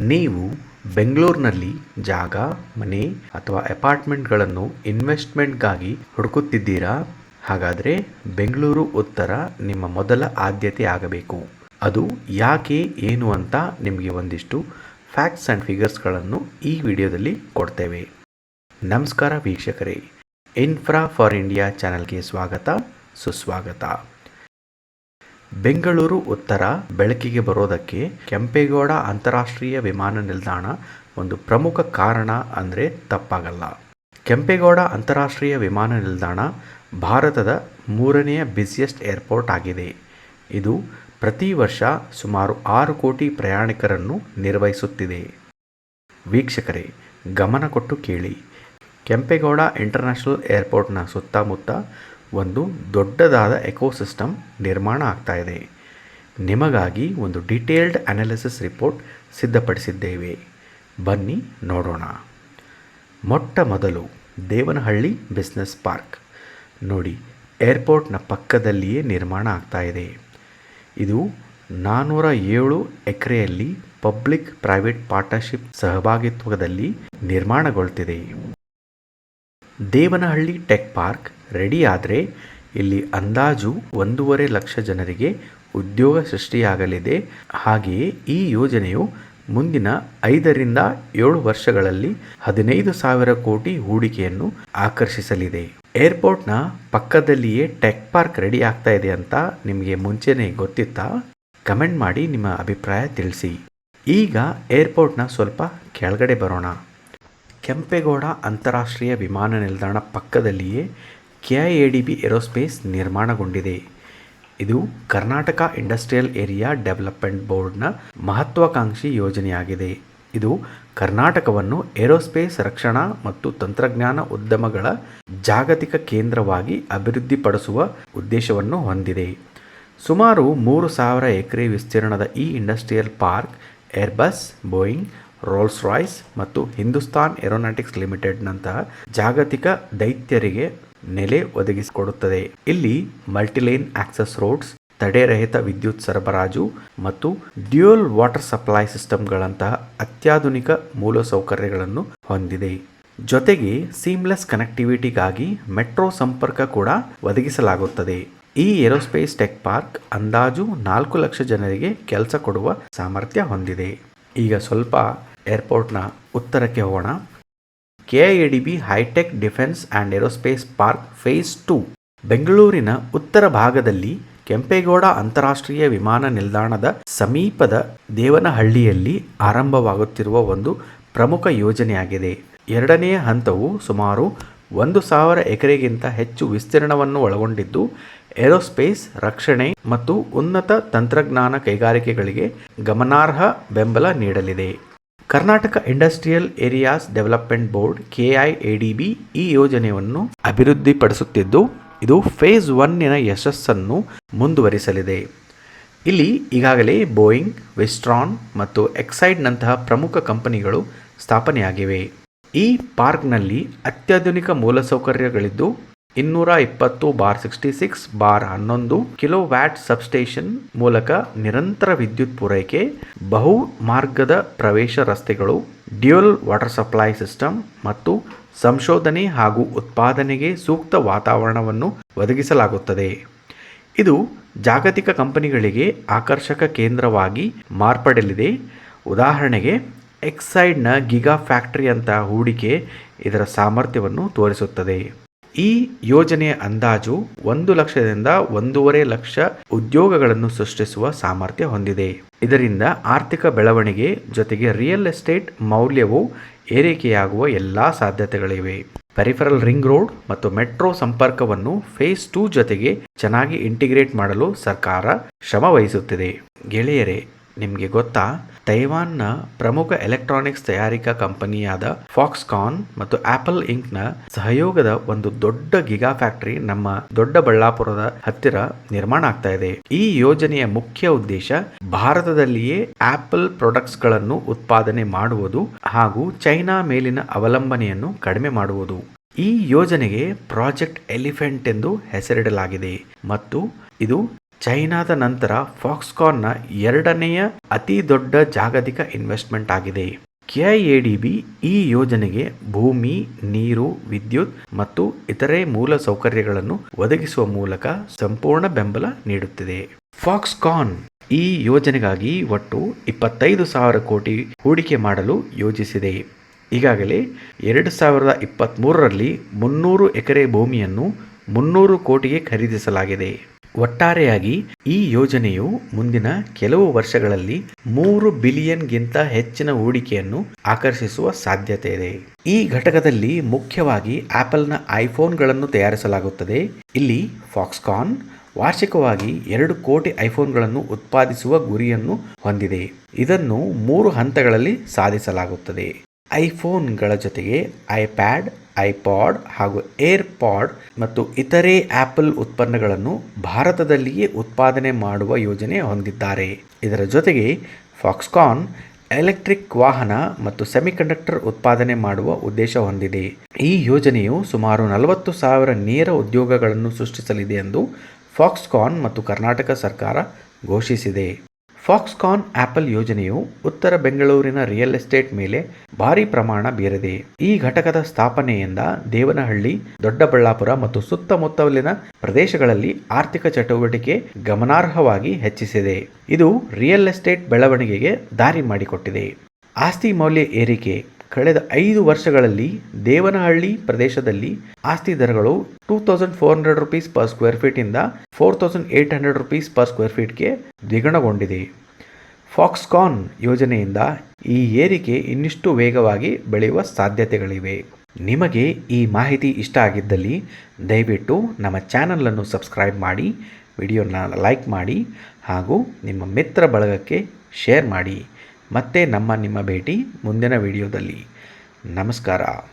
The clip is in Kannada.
ನೀವು ಬೆಂಗಳೂರಿನಲ್ಲಿ ಜಾಗ, ಮನೆ ಅಥವಾ ಅಪಾರ್ಟ್ಮೆಂಟ್ಗಳನ್ನು ಇನ್ವೆಸ್ಟ್ಮೆಂಟ್ಗಾಗಿ ಹುಡುಕುತ್ತಿದ್ದೀರಾ? ಹಾಗಾದರೆ ಬೆಂಗಳೂರು ಉತ್ತರ ನಿಮ್ಮ ಮೊದಲ ಆದ್ಯತೆ ಆಗಬೇಕು. ಅದು ಯಾಕೆ, ಏನು ಅಂತ ನಿಮಗೆ ಒಂದಿಷ್ಟು ಫ್ಯಾಕ್ಟ್ಸ್ ಆ್ಯಂಡ್ ಫಿಗರ್ಸ್ಗಳನ್ನು ಈ ವಿಡಿಯೋದಲ್ಲಿ ಕೊಡ್ತೇವೆ. ನಮಸ್ಕಾರ ವೀಕ್ಷಕರೇ. ಇನ್ಫ್ರಾ ಫಾರ್ ಇಂಡಿಯಾ ಚಾನಲ್ಗೆ ಸ್ವಾಗತ, ಸುಸ್ವಾಗತ. ಬೆಂಗಳೂರು ಉತ್ತರ ಬೆಳಕಿಗೆ ಬರೋದಕ್ಕೆ ಕೆಂಪೇಗೌಡ ಅಂತಾರಾಷ್ಟ್ರೀಯ ವಿಮಾನ ನಿಲ್ದಾಣ ಒಂದು ಪ್ರಮುಖ ಕಾರಣ ಅಂದರೆ ತಪ್ಪಾಗಲ್ಲ. ಕೆಂಪೇಗೌಡ ಅಂತಾರಾಷ್ಟ್ರೀಯ ವಿಮಾನ ನಿಲ್ದಾಣ ಭಾರತದ ಮೂರನೆಯ ಬ್ಯುಸಿಯೆಸ್ಟ್ ಏರ್ಪೋರ್ಟ್ ಆಗಿದೆ. ಇದು ಪ್ರತಿ ವರ್ಷ ಸುಮಾರು ಆರು ಕೋಟಿ ಪ್ರಯಾಣಿಕರನ್ನು ನಿರ್ವಹಿಸುತ್ತಿದೆ. ವೀಕ್ಷಕರೇ, ಗಮನ ಕೊಟ್ಟು ಕೇಳಿ. ಕೆಂಪೇಗೌಡ ಇಂಟರ್ನ್ಯಾಷನಲ್ ಏರ್ಪೋರ್ಟ್ನ ಸುತ್ತಮುತ್ತ ಒಂದು ದೊಡ್ಡದಾದ ಎಕೋಸಿಸ್ಟಮ್ ನಿರ್ಮಾಣ ಆಗ್ತಾ ಇದೆ. ನಿಮಗಾಗಿ ಒಂದು ಡಿಟೇಲ್ಡ್ ಅನಾಲಿಸಿಸ್ ರಿಪೋರ್ಟ್ ಸಿದ್ಧಪಡಿಸಿದ್ದೇವೆ. ಬನ್ನಿ ನೋಡೋಣ. ಮೊಟ್ಟ ಮೊದಲು ದೇವನಹಳ್ಳಿ ಬಿಸ್ನೆಸ್ ಪಾರ್ಕ್. ನೋಡಿ, ಏರ್ಪೋರ್ಟ್ನ ಪಕ್ಕದಲ್ಲಿಯೇ ನಿರ್ಮಾಣ ಆಗ್ತಾ ಇದೆ. ಇದು ನಾನ್ನೂರ ಏಳು ಎಕರೆಯಲ್ಲಿ ಪಬ್ಲಿಕ್ ಪ್ರೈವೇಟ್ ಪಾರ್ಟ್ನರ್ಶಿಪ್ ಸಹಭಾಗಿತ್ವದಲ್ಲಿ ನಿರ್ಮಾಣಗೊಳ್ತಿದೆ. ದೇವನಹಳ್ಳಿ ಟೆಕ್ ಪಾರ್ಕ್ ರೆಡಿ ಆದರೆ ಇಲ್ಲಿ ಅಂದಾಜು ಒಂದೂವರೆ ಲಕ್ಷ ಜನರಿಗೆ ಉದ್ಯೋಗ ಸೃಷ್ಟಿಯಾಗಲಿದೆ. ಹಾಗೆಯೇ ಈ ಯೋಜನೆಯು ಮುಂದಿನ ಐದರಿಂದ ಏಳು ವರ್ಷಗಳಲ್ಲಿ ಹದಿನೈದು ಸಾವಿರ ಕೋಟಿ ಹೂಡಿಕೆಯನ್ನು ಆಕರ್ಷಿಸಲಿದೆ. ಏರ್ಪೋರ್ಟ್ನ ಪಕ್ಕದಲ್ಲಿಯೇ ಟೆಕ್ ಪಾರ್ಕ್ ರೆಡಿ ಆಗ್ತಾ ಇದೆ ಅಂತ ನಿಮಗೆ ಮುಂಚೆನೇ ಗೊತ್ತಿತ್ತಾ? ಕಮೆಂಟ್ ಮಾಡಿ ನಿಮ್ಮ ಅಭಿಪ್ರಾಯ ತಿಳಿಸಿ. ಈಗ ಏರ್ಪೋರ್ಟ್ನ ಸ್ವಲ್ಪ ಕೆಳಗಡೆ ಬರೋಣ. ಕೆಂಪೇಗೌಡ ಅಂತಾರಾಷ್ಟ್ರೀಯ ವಿಮಾನ ನಿಲ್ದಾಣ ಪಕ್ಕದಲ್ಲಿಯೇ K I A D B aerospace ನಿರ್ಮಾಣಗೊಂಡಿದೆ. ಇದು ಕರ್ನಾಟಕ ಇಂಡಸ್ಟ್ರಿಯಲ್ ಏರಿಯಾ ಡೆವಲಪ್ಮೆಂಟ್ ಬೋರ್ಡ್ನ ಮಹತ್ವಾಕಾಂಕ್ಷಿ ಯೋಜನೆಯಾಗಿದೆ. ಇದು ಕರ್ನಾಟಕವನ್ನು ಏರೋಸ್ಪೇಸ್ ರಕ್ಷಣಾ ಮತ್ತು ತಂತ್ರಜ್ಞಾನ ಉದ್ಯಮಗಳ ಜಾಗತಿಕ ಕೇಂದ್ರವಾಗಿ ಅಭಿವೃದ್ಧಿಪಡಿಸುವ ಉದ್ದೇಶವನ್ನು ಹೊಂದಿದೆ. ಸುಮಾರು ಮೂರು ಸಾವಿರ ಎಕರೆ ವಿಸ್ತೀರ್ಣದ ಈ industrial park, Airbus, Boeing Rolls Royce ಮತ್ತು ಹಿಂದೂಸ್ತಾನ್ ಏರೋನಾಟಿಕ್ಸ್ ಲಿಮಿಟೆಡ್ನಂತಹ ಜಾಗತಿಕ ದೈತ್ಯರಿಗೆ ನೆಲೆ ಒದಗಿಸಿಕೊಡುತ್ತದೆ. ಇಲ್ಲಿ ಮಲ್ಟಿಲೇನ್ ಆಕ್ಸೆಸ್ ರೋಡ್ಸ್, ತಡೆರಹಿತ ವಿದ್ಯುತ್ ಸರಬರಾಜು ಮತ್ತು ಡ್ಯೂಯಲ್ ವಾಟರ್ ಸಪ್ಲೈ ಸಿಸ್ಟಮ್ಗಳಂತಹ ಅತ್ಯಾಧುನಿಕ ಮೂಲಸೌಕರ್ಯಗಳನ್ನು ಹೊಂದಿದೆ. ಜೊತೆಗೆ ಸೀಮ್ಲೆಸ್ ಕನೆಕ್ಟಿವಿಟಿಗಾಗಿ ಮೆಟ್ರೋ ಸಂಪರ್ಕ ಕೂಡ ಒದಗಿಸಲಾಗುತ್ತದೆ. ಈ ಏರೋಸ್ಪೇಸ್ ಟೆಕ್ ಪಾರ್ಕ್ ಅಂದಾಜು ನಾಲ್ಕು ಲಕ್ಷ ಜನರಿಗೆ ಕೆಲಸ ಕೊಡುವ ಸಾಮರ್ಥ್ಯ ಹೊಂದಿದೆ. ಈಗ ಸ್ವಲ್ಪ ಏರ್ಪೋರ್ಟ್ನ ಉತ್ತರಕ್ಕೆ ಹೋಗೋಣ. K A D B hi-tech defence and aerospace park phase two. ಬೆಂಗಳೂರಿನ ಉತ್ತರ ಭಾಗದಲ್ಲಿ ಕೆಂಪೇಗೌಡ ಅಂತಾರಾಷ್ಟ್ರೀಯ ವಿಮಾನ ನಿಲ್ದಾಣದ ಸಮೀಪದ ದೇವನಹಳ್ಳಿಯಲ್ಲಿ ಆರಂಭವಾಗುತ್ತಿರುವ ಒಂದು ಪ್ರಮುಖ ಯೋಜನೆಯಾಗಿದೆ. ಎರಡನೆಯ ಹಂತವು ಸುಮಾರು ಒಂದು ಸಾವಿರ ಎಕರೆಗಿಂತ ಹೆಚ್ಚು ವಿಸ್ತೀರ್ಣವನ್ನು ಒಳಗೊಂಡಿದ್ದು, ಏರೋಸ್ಪೇಸ್ ರಕ್ಷಣೆ ಮತ್ತು ಉನ್ನತ ತಂತ್ರಜ್ಞಾನ ಕೈಗಾರಿಕೆಗಳಿಗೆ ಗಮನಾರ್ಹ ಬೆಂಬಲ ನೀಡಲಿದೆ. Karnataka industrial areas development board KIADB ಈ ಯೋಜನೆಯನ್ನು ಅಭಿವೃದ್ಧಿಪಡಿಸುತ್ತಿದ್ದು, ಇದು ಫೇಸ್ ಒನ್ನಿನ ಯಶಸ್ಸನ್ನು ಮುಂದುವರಿಸಲಿದೆ. ಇಲ್ಲಿ ಈಗಾಗಲೇ ಬೋಯಿಂಗ್, ವೆಸ್ಟ್ರಾನ್ ಮತ್ತು ಎಕ್ಸೈಡ್ನಂತಹ ಪ್ರಮುಖ ಕಂಪನಿಗಳು ಸ್ಥಾಪನೆಯಾಗಿವೆ. ಈ ಪಾರ್ಕ್ನಲ್ಲಿ ಅತ್ಯಾಧುನಿಕ ಮೂಲಸೌಕರ್ಯಗಳಿದ್ದು ಇನ್ನೂರ ಇಪ್ಪತ್ತು ಬಾರ್ ಸಿಕ್ಸ್ಟಿ ಸಿಕ್ಸ್ ಬಾರ್ ಹನ್ನೊಂದು ಕಿಲೋ ವ್ಯಾಟ್ ಸಬ್ಸ್ಟೇಷನ್ ಮೂಲಕ ನಿರಂತರ ವಿದ್ಯುತ್ ಪೂರೈಕೆ ಬಹು ಮಾರ್ಗದ ಪ್ರವೇಶ ರಸ್ತೆಗಳು, ಡ್ಯೂಯಲ್ ವಾಟರ್ ಸಪ್ಲೈ ಸಿಸ್ಟಮ್ ಮತ್ತು ಸಂಶೋಧನೆ ಹಾಗೂ ಉತ್ಪಾದನೆಗೆ ಸೂಕ್ತ ವಾತಾವರಣವನ್ನು ಒದಗಿಸಲಾಗುತ್ತದೆ. ಇದು ಜಾಗತಿಕ ಕಂಪನಿಗಳಿಗೆ ಆಕರ್ಷಕ ಕೇಂದ್ರವಾಗಿ ಮಾರ್ಪಡಲಿದೆ. ಉದಾಹರಣೆಗೆ, ಎಕ್ಸೈಡ್ನ ಗಿಗಾ ಫ್ಯಾಕ್ಟರಿಯಂತಹ ಹೂಡಿಕೆ ಇದರ ಸಾಮರ್ಥ್ಯವನ್ನು ತೋರಿಸುತ್ತದೆ. ಈ ಯೋಜನೆಯ ಅಂದಾಜು ಒಂದು ಲಕ್ಷದಿಂದ ಒಂದೂವರೆ ಲಕ್ಷ ಉದ್ಯೋಗಗಳನ್ನು ಸೃಷ್ಟಿಸುವ ಸಾಮರ್ಥ್ಯ ಹೊಂದಿದೆ. ಇದರಿಂದ ಆರ್ಥಿಕ ಬೆಳವಣಿಗೆ ಜೊತೆಗೆ ರಿಯಲ್ ಎಸ್ಟೇಟ್ ಮೌಲ್ಯವು ಏರಿಕೆಯಾಗುವ ಎಲ್ಲಾ ಸಾಧ್ಯತೆಗಳಿವೆ. ಪೆರಿಫರಲ್ ರಿಂಗ್ ರೋಡ್ ಮತ್ತು ಮೆಟ್ರೋ ಸಂಪರ್ಕವನ್ನು ಫೇಸ್ ಟೂ ಜೊತೆಗೆ ಚೆನ್ನಾಗಿ ಇಂಟಿಗ್ರೇಟ್ ಮಾಡಲು ಸರ್ಕಾರ ಶ್ರಮ ವಹಿಸುತ್ತಿದೆ ಗೆಳೆಯರೇ ನಿಮಗೆ ಗೊತ್ತಾ? ತೈವಾನ್ನ ಪ್ರಮುಖ ಎಲೆಕ್ಟ್ರಾನಿಕ್ಸ್ ತಯಾರಿಕಾ ಕಂಪನಿಯಾದ ಫಾಕ್ಸ್ಕಾನ್ ಮತ್ತು ಆಪಲ್ ಇಂಕ್ನ ಸಹಯೋಗದ ಒಂದು ದೊಡ್ಡ ಗಿಗಾ ಫ್ಯಾಕ್ಟರಿ ನಮ್ಮ ದೊಡ್ಡಬಳ್ಳಾಪುರದ ಹತ್ತಿರ ನಿರ್ಮಾಣ ಆಗ್ತಾ ಇದೆ. ಈ ಯೋಜನೆಯ ಮುಖ್ಯ ಉದ್ದೇಶ ಭಾರತದಲ್ಲಿಯೇ ಆಪಲ್ ಪ್ರಾಡಕ್ಟ್ಸ್ಗಳನ್ನು ಉತ್ಪಾದನೆ ಮಾಡುವುದು ಹಾಗೂ ಚೈನಾ ಮೇಲಿನ ಅವಲಂಬನೆಯನ್ನು ಕಡಿಮೆ ಮಾಡುವುದು. ಈ ಯೋಜನೆಗೆ ಪ್ರಾಜೆಕ್ಟ್ ಎಲಿಫೆಂಟ್ ಎಂದು ಹೆಸರಿಡಲಾಗಿದೆ ಮತ್ತು ಇದು ಚೈನಾದ ನಂತರ ಫಾಕ್ಸ್ಕಾನ್ನ ಎರಡನೆಯ ಅತಿ ದೊಡ್ಡ ಜಾಗತಿಕ ಇನ್ವೆಸ್ಟ್ಮೆಂಟ್ ಆಗಿದೆ. ಕೆಐಎಡಿಬಿ ಈ ಯೋಜನೆಗೆ ಭೂಮಿ, ನೀರು, ವಿದ್ಯುತ್ ಮತ್ತು ಇತರೆ ಮೂಲ ಸೌಕರ್ಯಗಳನ್ನು ಒದಗಿಸುವ ಮೂಲಕ ಸಂಪೂರ್ಣ ಬೆಂಬಲ ನೀಡುತ್ತಿದೆ. ಫಾಕ್ಸ್ಕಾನ್ ಈ ಯೋಜನೆಗಾಗಿ ಒಟ್ಟು ಇಪ್ಪತ್ತೈದು ಸಾವಿರ ಕೋಟಿ ಹೂಡಿಕೆ ಮಾಡಲು ಯೋಜಿಸಿದೆ. ಈಗಾಗಲೇ ಎರಡು ಸಾವಿರದ ಇಪ್ಪತ್ತ್ಮೂರರಲ್ಲಿ ಮುನ್ನೂರು ಎಕರೆ ಭೂಮಿಯನ್ನು ಮುನ್ನೂರು ಕೋಟಿಗೆ ಖರೀದಿಸಲಾಗಿದೆ. ಒಟ್ಟಾರೆಯಾಗಿ ಈ ಯೋಜನೆಯು ಮುಂದಿನ ಕೆಲವು ವರ್ಷಗಳಲ್ಲಿ ಮೂರು ಬಿಲಿಯನ್ಗಿಂತ ಹೆಚ್ಚಿನ ಹೂಡಿಕೆಯನ್ನು ಆಕರ್ಷಿಸುವ ಸಾಧ್ಯತೆ ಇದೆ ಈ ಘಟಕದಲ್ಲಿ ಮುಖ್ಯವಾಗಿ ಆಪಲ್ನ ಐಫೋನ್ಗಳನ್ನು ತಯಾರಿಸಲಾಗುತ್ತದೆ. ಇಲ್ಲಿ ಫಾಕ್ಸ್ಕಾನ್ ವಾರ್ಷಿಕವಾಗಿ ಎರಡು ಕೋಟಿ ಐಫೋನ್ಗಳನ್ನು ಉತ್ಪಾದಿಸುವ ಗುರಿಯನ್ನು ಹೊಂದಿದೆ. ಇದನ್ನು ಮೂರು ಹಂತಗಳಲ್ಲಿ ಸಾಧಿಸಲಾಗುತ್ತದೆ. ಐಫೋನ್ಗಳ ಜೊತೆಗೆ ಐಪ್ಯಾಡ್ ಐಪಾಡ್ ಹಾಗೂ ಏರ್ ಪಾಡ್ ಮತ್ತು ಇತರೆ ಆಪಲ್ ಉತ್ಪನ್ನಗಳನ್ನು ಭಾರತದಲ್ಲಿಯೇ ಉತ್ಪಾದನೆ ಮಾಡುವ ಯೋಜನೆ ಹೊಂದಿದ್ದಾರೆ. ಇದರ ಜೊತೆಗೆ ಫಾಕ್ಸ್ಕಾನ್ ಎಲೆಕ್ಟ್ರಿಕ್ ವಾಹನ ಮತ್ತು ಸೆಮಿಕಂಡಕ್ಟರ್ ಉತ್ಪಾದನೆ ಮಾಡುವ ಉದ್ದೇಶ ಹೊಂದಿದೆ. ಈ ಯೋಜನೆಯು ಸುಮಾರು ನಲವತ್ತು ಸಾವಿರ ನೇರ ಉದ್ಯೋಗಗಳನ್ನು ಸೃಷ್ಟಿಸಲಿದೆ ಎಂದು ಫಾಕ್ಸ್ಕಾನ್ ಮತ್ತು ಕರ್ನಾಟಕ ಸರ್ಕಾರ ಘೋಷಿಸಿದೆ. ಫಾಕ್ಸ್ಕಾನ್ ಆಪಲ್ ಯೋಜನೆಯು ಉತ್ತರ ಬೆಂಗಳೂರಿನ ರಿಯಲ್ ಎಸ್ಟೇಟ್ ಮೇಲೆ ಭಾರಿ ಪ್ರಮಾಣ ಬೀರಿದೆ. ಈ ಘಟಕದ ಸ್ಥಾಪನೆಯಿಂದ ದೇವನಹಳ್ಳಿ, ದೊಡ್ಡಬಳ್ಳಾಪುರ ಮತ್ತು ಸುತ್ತಮುತ್ತಲಿನ ಪ್ರದೇಶಗಳಲ್ಲಿ ಆರ್ಥಿಕ ಚಟುವಟಿಕೆ ಗಮನಾರ್ಹವಾಗಿ ಹೆಚ್ಚಿಸಿದೆ. ಇದು ರಿಯಲ್ ಎಸ್ಟೇಟ್ ಬೆಳವಣಿಗೆಗೆ ದಾರಿ ಮಾಡಿಕೊಟ್ಟಿದೆ. ಆಸ್ತಿ ಮೌಲ್ಯ ಏರಿಕೆ ಕಳೆದ ಐದು ವರ್ಷಗಳಲ್ಲಿ ದೇವನಹಳ್ಳಿ ಪ್ರದೇಶದಲ್ಲಿ ಆಸ್ತಿ ದರಗಳು two thousand four hundred rupees per square ಫೀಟಿಂದ four thousand eight hundred rupees per square ಫೀಟ್ಗೆ ದ್ವಿಗುಣಗೊಂಡಿದೆ. ಫಾಕ್ಸ್ಕಾನ್ ಯೋಜನೆಯಿಂದ ಈ ಏರಿಕೆ ಇನ್ನಿಷ್ಟು ವೇಗವಾಗಿ ಬೆಳೆಯುವ ಸಾಧ್ಯತೆಗಳಿವೆ. ನಿಮಗೆ ಈ ಮಾಹಿತಿ ಇಷ್ಟ ಆಗಿದ್ದಲ್ಲಿ ದಯವಿಟ್ಟು ನಮ್ಮ ಚಾನಲನ್ನು ಸಬ್ಸ್ಕ್ರೈಬ್ ಮಾಡಿ, ವಿಡಿಯೋನ ಲೈಕ್ ಮಾಡಿ ಹಾಗೂ ನಿಮ್ಮ ಮಿತ್ರ ಬಳಗಕ್ಕೆ ಶೇರ್ ಮಾಡಿ. ಮತ್ತೆ ನಮ್ಮ ನಿಮ್ಮ ಭೇಟಿ ಮುಂದಿನ ವಿಡಿಯೋದಲ್ಲಿ. ನಮಸ್ಕಾರ.